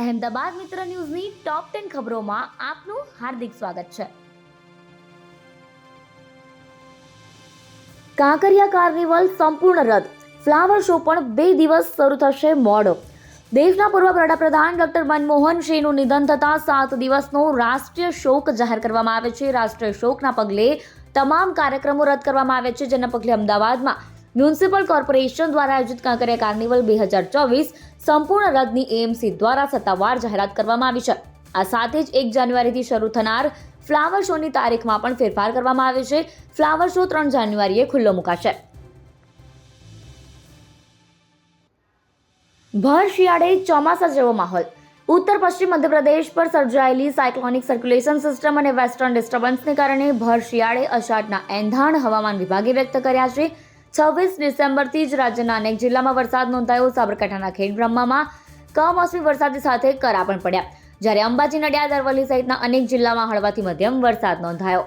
અહેમદાબાદ મિત્ર ન્યૂઝની top ten ખબરોમાં આપનું હાર્દિક સ્વાગત છે. કાંકરિયા કાર્નિવલ સંપૂર્ણ રદ. ફ્લાવર શો પણ બે દિવસ શરૂ થશે મોડો. દેશના પૂર્વ વડાપ્રધાન ડોક્ટર મનમોહન સિંહનું નિધન થતાં સાત દિવસનો રાષ્ટ્રીય શોક જાહેર કરવામાં આવે છે. રાષ્ટ્રીય શોકના પગલે તમામ કાર્યક્રમો રદ કરવામાં આવે છે. જેના પગલે અમદાવાદમાં મ્યુનિસિપલ કોર્પોરેશન દ્વારા આયોજિત કાંકરિયા કાર્નિવલ બે હજાર ચોવીસ સંપૂર્ણ રદની એએમસી દ્વારા સત્તાવાર જાહેરાત કરવામાં આવી છે. આ સાથે જ એક જાન્યુઆરીથી શરૂ થનાર ફ્લાવર શોની તારીખમાં પણ ફેરફાર કરવામાં આવે છે. ફ્લાવર શો ત્રણ જાન્યુઆરીએ ખુલ્લો મુકાશે. ભર શિયાળે ચોમાસા જેવો માહોલ. ઉત્તર પશ્ચિમ મધ્યપ્રદેશ પર સર્જાયેલી સાયક્લોનિક સર્ક્યુલેશન સિસ્ટમ અને વેસ્ટર્ન ડિસ્ટર્બન્સને કારણે ભર શિયાળે અષાઢના એંધાણ હવામાન વિભાગે વ્યક્ત કર્યા છે. છવ્વીસ ડિસેમ્બરથી જ રાજ્યના અનેક જિલ્લામાં વરસાદ નોંધાયો. સાબરકાંઠાના ખેડ બ્રહ્મામાં કમોસમી વરસાદની સાથે કરા પણ પડ્યા. જ્યારે અંબાજી, નડિયાદ, અરવલ્લી સહિતના અનેક જિલ્લામાં હળવાથી મધ્યમ વરસાદ નોંધાયો.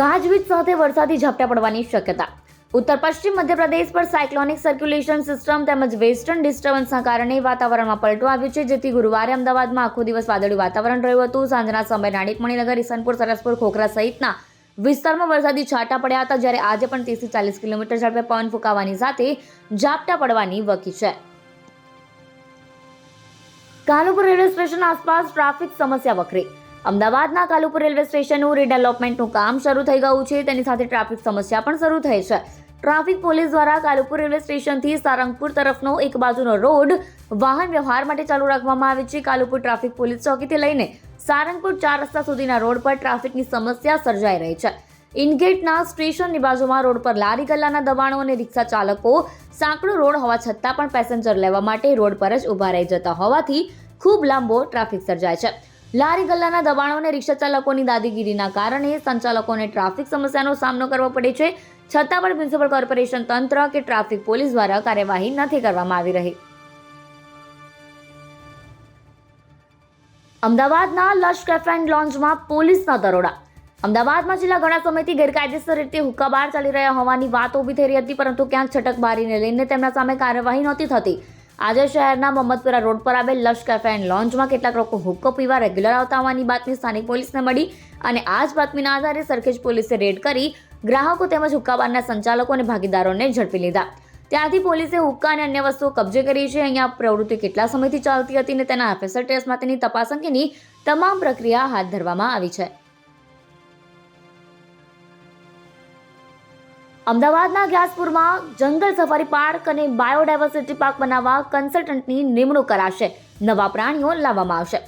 ગાજવીજ સાથે વરસાદી ઝાપટા પડવાની શક્યતા. ઉત્તર પશ્ચિમ મધ્યપ્રદેશ પર સાયક્લોનિક સર્ક્યુલેશન સિસ્ટમ તેમજ વેસ્ટર્ન ડિસ્ટર્બન્સના કારણે વાતાવરણમાં પલટો આવ્યું છે. જેથી ગુરુવારે અમદાવાદમાં આખો દિવસ વાદળી વાતાવરણ રહ્યું હતું. સાંજના સમયે નાણિક મણિનગર ઈસનપુર, સરસપુર, ખોખરા સહિતના વિસ્તારમાં વરસાદી છાંટા પડ્યા હતા, જ્યારે આજે પણ ત્રીસથી ચાલીસ કિલોમીટર ઝડપે પવન ફૂંકાવાની સાથે ઝાપટા પડવાની વકી છે. કાલુપુર રેલવે સ્ટેશન આસપાસ ટ્રાફિક સમસ્યા વકરી. અમદાવાદના કાલુપુર રેલવે સ્ટેશનનું રીડેવલપમેન્ટનું કામ શરૂ થઈ ગયું છે, તેની સાથે ટ્રાફિક સમસ્યા પણ શરૂ થઈ છે. ટ્રાફિક પોલીસ દ્વારા કાલુપુર રેલવે સ્ટેશનથી સારંગપુર તરફનો એક બાજુનો રોડ વાહન વ્યવહાર માટે ચાલુ રાખવામાં આવે છે. કાલુપુર ટ્રાફિક પોલીસ ચોકીથી લઈને સારંગપુર ચાર રસ્તા સુધીના રોડ પર ટ્રાફિકની સમસ્યા સર્જાઈ રહી છે. ઇનગેટના સ્ટેશનની બાજુમાં રોડ પર લારી ગલ્લાના દબાણો અને રિક્ષા ચાલકો સાંકડો રોડ હોવા છતાં પણ પેસેન્જર લેવા માટે રોડ પર જ ઊભા રહી જતા હોવાથી ખૂબ લાંબો ટ્રાફિક સર્જાય છે. લારી ગલ્લાના દબાણો અને રિક્ષા ચાલકોની દાદીગીરીના કારણે સંચાલકોને ટ્રાફિક સમસ્યાનો સામનો કરવો પડે છે. છતાં પણ મ્યુનિસિપલ કોર્પોરેશન તંત્ર કે ટ્રાફિક પોલીસ દ્વારા કાર્યવાહી નથી કરવામાં આવી રહી. અમદાવાદના લશ કેફે લોન્જમાં પોલીસના દરોડા. અમદાવાદમાં છેલ્લા ઘણા સમયથી ગેરકાયદેસર રીતે હુક્કા બાર ચાલી રહ્યા હોવાની વાત ઊભી થઈ રહી હતી, પરંતુ ક્યાંક છટકબારીને લઈને તેમના સામે કાર્યવાહી નહોતી થતી. આજે શહેરના મોહમ્મદપુરા રોડ પર આવેલ લશ કેફે એન્ડ લોન્જમાં કેટલાક લોકો હુક્કો પીવા રેગ્યુલર આવતા હોવાની બાતમી સ્થાનિક પોલીસને મળી અને આ જ બાતમીના આધારે સરખેજ પોલીસે રેડ કરી ગ્રાહકો તેમજ હુક્કાબારના સંચાલકો અને ભાગીદારોને ઝડપી લીધા. ત્યાંથી પોલીસે હુક્કા અને અન્ય વસ્તુઓ કબજે કરી છે. અહીંયા પ્રવૃત્તિ કેટલા સમયથી ચાલતી હતી અને તેના એફએસએલ ટેસ્ટ માટેની તપાસ અંગેની તમામ પ્રક્રિયા હાથ ધરવામાં આવી છે. અમદાવાદના ગ્યાસપુરમાં જંગલ સફારી પાર્ક અને બાયોડાયવર્સિટી પાર્ક બનાવવા કન્સલ્ટન્ટની નિમણૂક કરાશે. નવા પ્રાણીઓ લાવવામાં આવશે.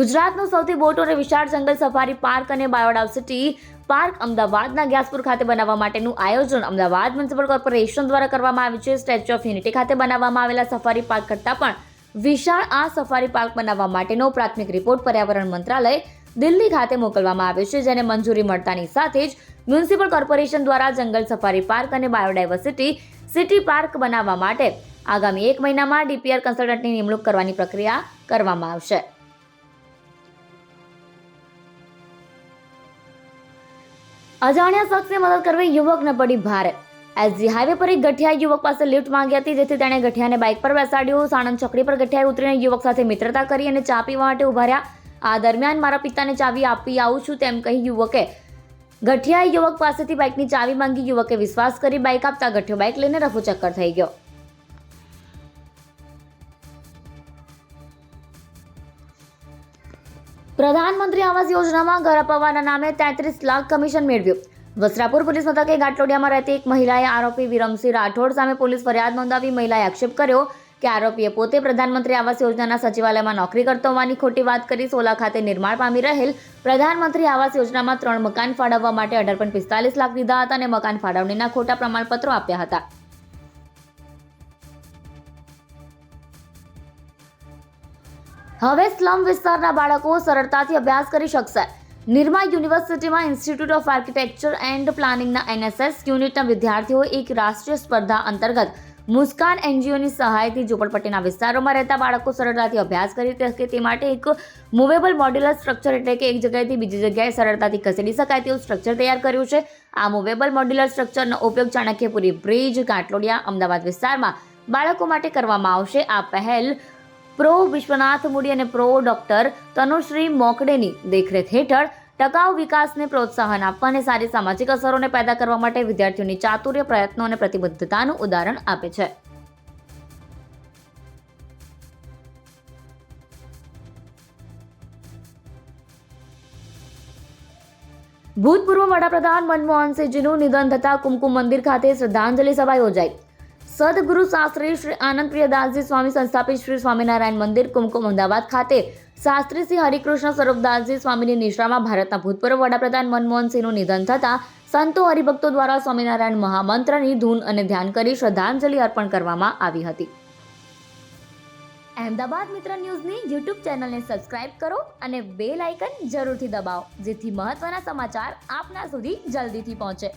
ગુજરાતનું સૌથી મોટું અને વિશાળ જંગલ સફારી પાર્ક અને બાયોડાયવર્સિટી પાર્ક અમદાવાદના ગ્યાસપુર ખાતે બનાવવા માટેનું આયોજન અમદાવાદ મ્યુનિસિપલ કોર્પોરેશન દ્વારા કરવામાં આવ્યું છે. સ્ટેચ્યુ ઓફ યુનિટી ખાતે બનાવવામાં આવેલા સફારી પાર્ક કરતાં પણ વિશાળ આ સફારી પાર્ક બનાવવા માટેનો પ્રાથમિક રિપોર્ટ પર્યાવરણ મંત્રાલય દિલ્હી ખાતે મોકલવામાં આવ્યો છે, જેને મંજૂરી મળતાની સાથે જ મ્યુનિસિપલ કોર્પોરેશન દ્વારા જંગલ સફારી પાર્ક અને બાયોડાયવર્સિટી સિટી પાર્ક બનાવવા માટે આગામી એક મહિનામાં ડીપીઆર કન્સલ્ટન્ટની નિમણૂક કરવાની પ્રક્રિયા કરવામાં આવશે. અજાણ્યા શખ્સે મદદ કરવી યુવકને પડી ભારે. એસજી હાઈવે પર એક ગઠિયા યુવક પાસે લિફ્ટ માંગી હતી, જેથી તેણે ગઠિયાને બાઇક પર બેસાડ્યો. સાણંદ ચોકડી પર ગઠિયાએ ઉતરીને યુવક સાથે મિત્રતા કરી અને ચા પીવા માટે ઊભા આ દરમિયાન, મારા પિતાને ચાવી આપી આવું છું તેમ કહી યુવકે ગઠિયાએ યુવક પાસેથી બાઇકની ચાવી માંગી યુવકે વિશ્વાસ કરી બાઇક આપતા ગઠિયો બાઇક લઈને રફુ ચક્કર થઈ ગયો. પ્રધાનમંત્રી આવાસ યોજનામાં ઘર અપાવવાના નામે તેત્રીસ લાખ કમિશન મેળવ્યું. વસ્ત્રાપુર પોલીસ મથકે ગાટલોડિયામાં રહેતી એક મહિલાએ આરોપી વિરમસિંહ રાઠોડ સામે પોલીસ ફરિયાદ નોંધાવી મહિલાએ આક્ષેપ કર્યો કે આરોપીએ પોતે પ્રધાનમંત્રી આવાસ યોજનાના સચિવાલયમાં નોકરી કરતો હોવાની ખોટી વાત કરી સોલા ખાતે નિર્માણ પામી રહેલ પ્રધાનમંત્રી આવાસ યોજનામાં ત્રણ મકાન ફાળવવા માટે અઢાર પોઈન્ટ પિસ્તાલીસ લાખ દીધા હતા અને મકાન ફાળવણીના ખોટા પ્રમાણપત્રો આપ્યા હતા. હવે સ્લમ વિસ્તારના બાળકો સરળતાથી અભ્યાસ કરી શકશે. નિરમા યુનિવર્સિટીમાં ઇન્સ્ટિટ્યૂટ ઓફ આર્કિટેક્ચર એન્ડ પ્લાનિંગના એનએસએસ યુનિટના વિદ્યાર્થીઓ એક રાષ્ટ્રીય સ્પર્ધા અંતર્ગત મુસ્કાન એનજીઓની સહાયથી ઝૂંપડપટ્ટીના વિસ્તારોમાં રહેતા બાળકો સરળતાથી અભ્યાસ કરી શકે તે માટે એક મૂવેબલ મોડ્યુલર સ્ટ્રક્ચર એટલે કે એક જગ્યાએથી બીજી જગ્યાએ સરળતાથી ખસેડી શકાય તેવું સ્ટ્રક્ચર તૈયાર કર્યું છે. આ મૂવેબલ મોડ્યુલર સ્ટ્રક્ચરનો ઉપયોગ ચાણક્યપુરી બ્રિજ, કાટલોડિયા, અમદાવાદ વિસ્તારમાં બાળકો માટે કરવામાં આવશે. આ પહેલ પ્રો વિશ્વનાથ મૂડી અને પ્રો ડોક્ટર તનુશ્રી મોકડેની દેખરેખ હેઠળ ટકાઉ વિકાસને પ્રોત્સાહન આપવા અને સારી સામાજિક અસરોને પેદા કરવા માટે વિદ્યાર્થીઓની ચાતુર્ય પ્રયત્નો અને પ્રતિબદ્ધતાનું ઉદાહરણ આપે છે. ભૂતપૂર્વ વડાપ્રધાન મનમોહન સિંહજીનું નિધન થતાં કુમકુમ મંદિર ખાતે શ્રદ્ધાંજલિ સભા યોજાઈ. સદગુરુ શાસ્ત્રી શ્રી આનંદ પ્રિયદાસજી સ્વામી સંસ્થાપિત શ્રી સ્વામિનારાયણ મંદિર, કુમકુમ, અમદાવાદ ખાતે શાસ્ત્રી શ્રી હરિકૃષ્ણ સ્વરૂપદાસજી સ્વામીની નિશ્રામાં ભારતના ભૂતપૂર્વ વડાપ્રધાન મનમોહનસિંહનું નિધન થતાં સંતો હરિભક્તો દ્વારા સ્વામિનારાયણ મહામંત્રની ધૂન અને ધ્યાન કરી શ્રદ્ધાંજલિ અર્પણ કરવામાં આવી હતી. અહેમદાબાદ મિત્ર ન્યૂઝની યુટ્યુબ ચેનલને સબસ્ક્રાઇબ કરો અને બેલ આઇકન જરૂરથી દબાવો, જેથી મહત્ત્વના સમાચાર આપના સુધી જલ્દીથી પહોંચે.